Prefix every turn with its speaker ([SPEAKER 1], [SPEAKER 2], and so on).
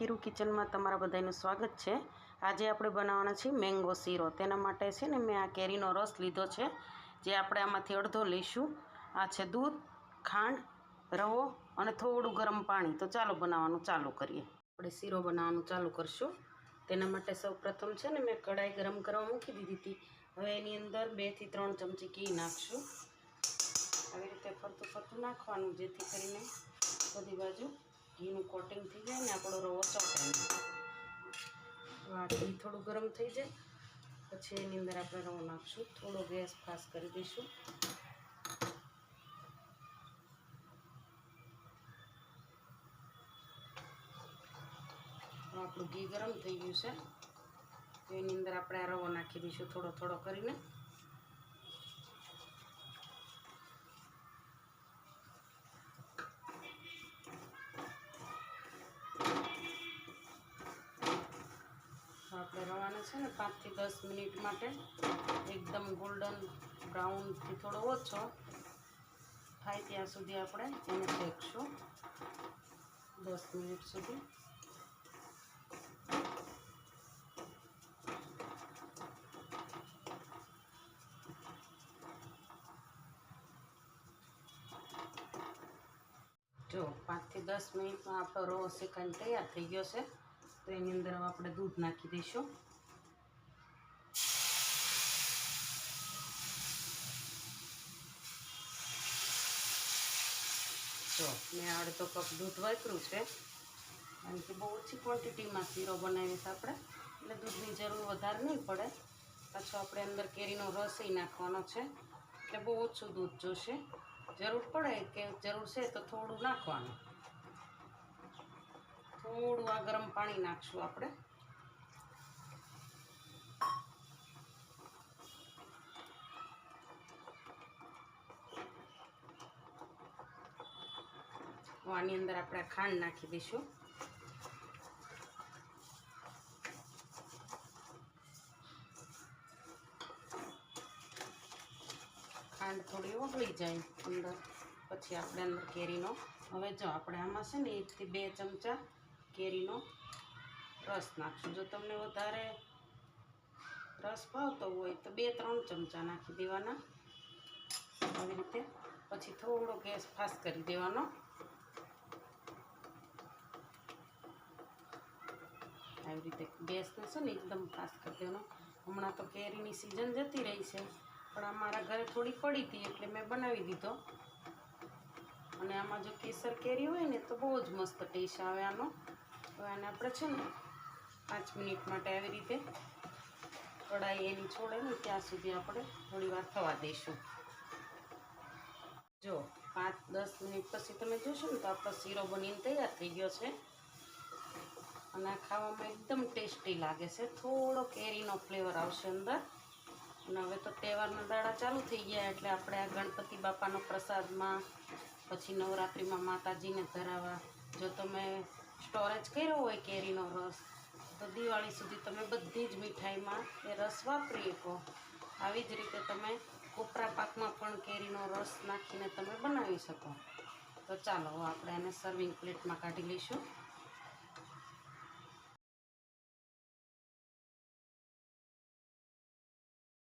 [SPEAKER 1] કિરુ કિચનમાં તમારા બધાનું સ્વાગત છે. આજે આપણે બનાવવાના છે મેંગો શીરો. તેના માટે છે ને મેં આ કેરીનો રસ લીધો છે, જે આપણે આમાંથી અડધો લઈશું. આ છે દૂધ, ખાંડ, રવો અને થોડું ગરમ પાણી. તો ચાલો બનાવવાનું ચાલુ કરીએ. આપણે શીરો બનાવવાનું ચાલુ કરશું. તેના માટે સૌ પ્રથમ છે ને મેં કઢાઈ ગરમ કરવા મૂકી દીધી હતી. હવે એની અંદર બેથી ત્રણ ચમચી ઘી નાખશું. આવી રીતે ફરતું ફરતું નાખવાનું, જેથી કરીને બધી બાજુ ઘીનું કોટિંગ થઈ જાય ને આપણો રવો ચોટાય તો આ ઘી થોડું ગરમ થઈ જાય. પછી એની અંદર આપણે રવો નાખશું. થોડો ગેસ ફાસ કરી દઈશું. આપણું ઘી ગરમ થઈ ગયું છે. એની અંદર આપણે આ રવો નાખી દઈશું થોડો થોડો કરીને. આપણે છે ને પાંચથી દસ મિનિટ માટે. એકદમ ગોલ્ડન બ્રાઉનથી થોડો ઓછો થાય ત્યાં સુધી આપણે એને શેકશું દસ મિનિટ સુધી. જો, પાંચથી દસ મિનિટમાં આપણો રવો શેકાઈને તૈયાર થઈ ગયો છે. તો એની અંદર આપણે દૂધ નાખી દઈશું. જો મેં અડધો કપ દૂધ વાપર્યું છે. કારણ કે બહુ ઓછી ક્વોન્ટિટીમાં શીરો બનાવીશ આપણે. એટલે દૂધની જરૂર વધારે નહીં પડે. પાછો આપણે અંદર કેરીનો રસ નાખવાનો છે. એટલે બહુ ઓછું દૂધ જોશે. જરૂર પડે કે જરૂર છે તો થોડું નાખવાનું. થોડું આ ગરમ પાણી નાખશું આપણે. તો આની અંદર આપણે ખાંડ નાખી દઈશું. ખાંડ થોડી ઓગળી જાય અંદર, પછી આપણે અંદર કેરીનો. હવે જો આપણે આમાં છે ને એકથી બે ચમચા કેરીનો રસ નાખશું. જો તમને વધારે રસ ભાવતો હોય તો બે ત્રણ ચમચા નાખી દેવાના. આવી રીતે. પછી થોડો ગેસ ફાસ્ટ કરી દેવાનો. આવી રીતે ગેસને છે ને એકદમ ફાસ્ટ કરી દેવાનો. હમણાં તો કેરીની સિઝન જતી રહી છે, પણ અમારા ઘરે થોડી પડી હતી એટલે મેં બનાવી દીધો. અને આમાં જો કેસર કેરી હોય ને તો બહુ જ મસ્ત ટેસ્ટ આવે આનો. હવે આને આપણે છે ને પાંચ મિનિટ માટે આવી રીતે કઢાઈ એની છોડે ને ત્યાં સુધી આપણે થોડી વાર થવા દઈશું. જો પાંચ દસ મિનિટ પછી તમે જોશો ને તો આપણો શીરો બનીને તૈયાર થઈ ગયો છે. અને આ ખાવામાં એકદમ ટેસ્ટી લાગે છે. થોડો કેરીનો ફ્લેવર આવશે અંદર. અને હવે તો તહેવારના દાડા ચાલુ થઈ ગયા એટલે આપણે આ ગણપતિ બાપાનો પ્રસાદમાં, પછી નવરાત્રિમાં માતાજીને ધરાવવા. જો તમે સ્ટોરેજ કર્યો હોય કેરીનો રસ, તો દિવાળી સુધી તમે બધી જ મીઠાઈમાં એ રસ વાપરી શકો. આવી જ રીતે તમે કોપરા પાકમાં પણ કેરીનો રસ નાખીને તમે બનાવી શકો. તો ચાલો આપણે એને સર્વિંગ પ્લેટમાં કાઢી લઈશું.